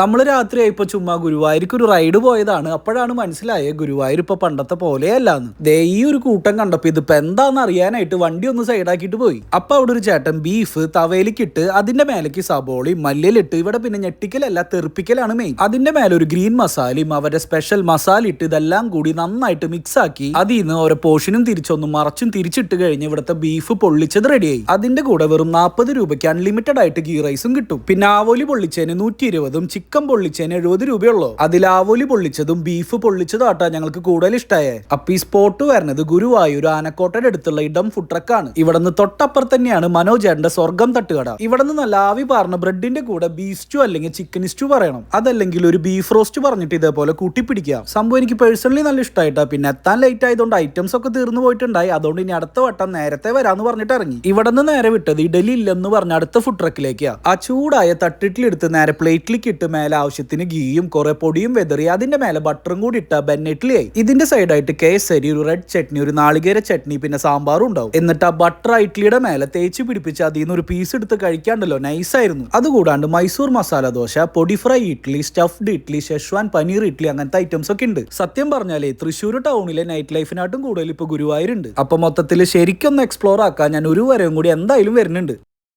നമ്മൾ രാത്രി ആയപ്പോ ചുമ്മാ ഗുരുവായൂർക്ക് ഒരു റൈഡ് പോയതാണ്. അപ്പോഴാണ് മനസ്സിലായത് ഗുരുവായൂർ ഇപ്പൊ പണ്ടത്തെ പോലെയല്ലാന്ന് ദേ ഈ ഒരു കൂട്ടം കണ്ടപ്പോ ഇതിപ്പോ എന്താന്ന് അറിയാനായിട്ട് വണ്ടി ഒന്ന് സൈഡാക്കിയിട്ട് പോയി. അപ്പൊ അവിടെ ഒരു ചേട്ടൻ ബീഫ് തവയിലേക്കിട്ട് അതിന്റെ മേലേക്ക് സബോളി മല്ലിലിട്ട് ഇവിടെ പിന്നെ ഞെട്ടിക്കലല്ല തെറിപ്പിക്കലാണ് മെയിൻ അതിന്റെ മേലെ ഒരു ഗ്രീൻ മസാലയും അവരുടെ സ്പെഷ്യൽ മസാല ഇട്ട് ഇതെല്ലാം കൂടി നന്നായിട്ട് മിക്സ് ആക്കി അതിൽ നിന്ന് ഓരോ പോർഷനും തിരിച്ചൊന്നും മറച്ചും തിരിച്ചിട്ട് കഴിഞ്ഞ് ഇവിടുത്തെ ബീഫ് പൊള്ളിച്ചത് റെഡിയായി അതിന്റെ കൂടെ വെറും നാൽപ്പത് രൂപയ്ക്ക് അൺലിമിറ്റഡ് ആയിട്ട് ഗീ റൈസും കിട്ടും. പിന്നെ ആവോലി പൊള്ളിച്ചതിന് നൂറ്റി ഇരുപതും ചിക്കൻ പൊള്ളിച്ചതിന് എഴുപത് രൂപയുള്ളൂ. അതിൽ ആവോലി പൊള്ളിച്ചതും ബീഫ് പൊള്ളിച്ചതും ആട്ടാ ഞങ്ങൾക്ക് കൂടുതൽ ഇഷ്ടമായേ അപ്പൊ ഈ സ്പോട്ട് വരുന്നത് ഗുരുവായൂർ ആനക്കോട്ടയുടെ അടുത്തുള്ള ഇടം ഫുഡ് ട്രക്കാണ് ഇവിടുന്ന് തൊട്ടപ്പുറം തന്നെയാണ് മനോജേട്ടന്റെ സ്വർഗം തട്ടുകട. ഇവിടുന്ന് നല്ല ആവി പാർന്ന ബ്രെഡിന്റെ കൂടെ ബീഫ് സ്റ്റൂ അല്ലെങ്കിൽ ചിക്കൻ സ്റ്റൂ പറയണം. അതല്ലെങ്കിൽ ഒരു ബീഫ് റോസ്റ്റ് പറഞ്ഞിട്ട് ഇതേപോലെ കൂട്ടിപ്പിടിക്കാം സംഭവം എനിക്ക് പേഴ്സണലി നല്ല ഇഷ്ടമായിട്ടാ പിന്നെ എത്താൻ ലേറ്റ് ആയതുകൊണ്ട് ഐറ്റംസ് ഒക്കെ തീർന്നു പോയിട്ടുണ്ടായി. അതുകൊണ്ട് ഇനി അടുത്ത വട്ടം നേരത്തെ വരാന്ന് പറഞ്ഞിട്ട് ഇറങ്ങി. ഇവിടെ നിന്ന് നേരെ വിട്ടത് ഇഡലി ഇല്ലെന്ന് പറഞ്ഞ അടുത്ത ഫുഡ് ട്രക്കിലേക്കാ ആ ചൂടായ തട്ടിട്ടിലെടുത്ത് നേരെ പ്ലേറ്റിലേക്ക് ഇട്ട് മേലെ ആവശ്യത്തിന് ഗീയും കുറെ പൊടിയും വെതറി അതിന്റെ മേലെ ബട്ടറും കൂടി ഇട്ട ബെന്നിട്ടിലായി ഇതിന്റെ സൈഡായിട്ട് കേസരി ഒരു റെഡ് ചട്നി ഒരു നാളികേര ചട്നി പിന്നെ സാമ്പാറും ഉണ്ടാവും. എന്നിട്ട് ആ ബട്ടർ ഇഡ്ലിയുടെ മേലെ തേച്ച് പിടിപ്പിച്ച് അതിൽ നിന്ന് ഒരു പീസ് എടുത്ത് കഴിക്കാണ്ടല്ലോ നൈസായിരുന്നു അതുകൂടാണ്ട് Mysore masala dosa podi fry idli stuffed idli Schezwan paneer idli അങ്ങനത്തെ ഐറ്റംസ് ഒക്കെ ഉണ്ട്. സത്യം പറഞ്ഞാലേ തൃശ്ശൂർ ടൗണിലെ നൈറ്റ് ലൈഫിനായിട്ടും കൂടുതൽ ഇപ്പൊ ഗുരുവായൂരുണ്ട്. അപ്പൊ മൊത്തത്തിൽ ശരിക്കൊന്ന് എക്സ്പ്ലോർ ആക്കാൻ ഞാൻ ഒരു വരവും കൂടി എന്തായാലും വരുന്നുണ്ട്.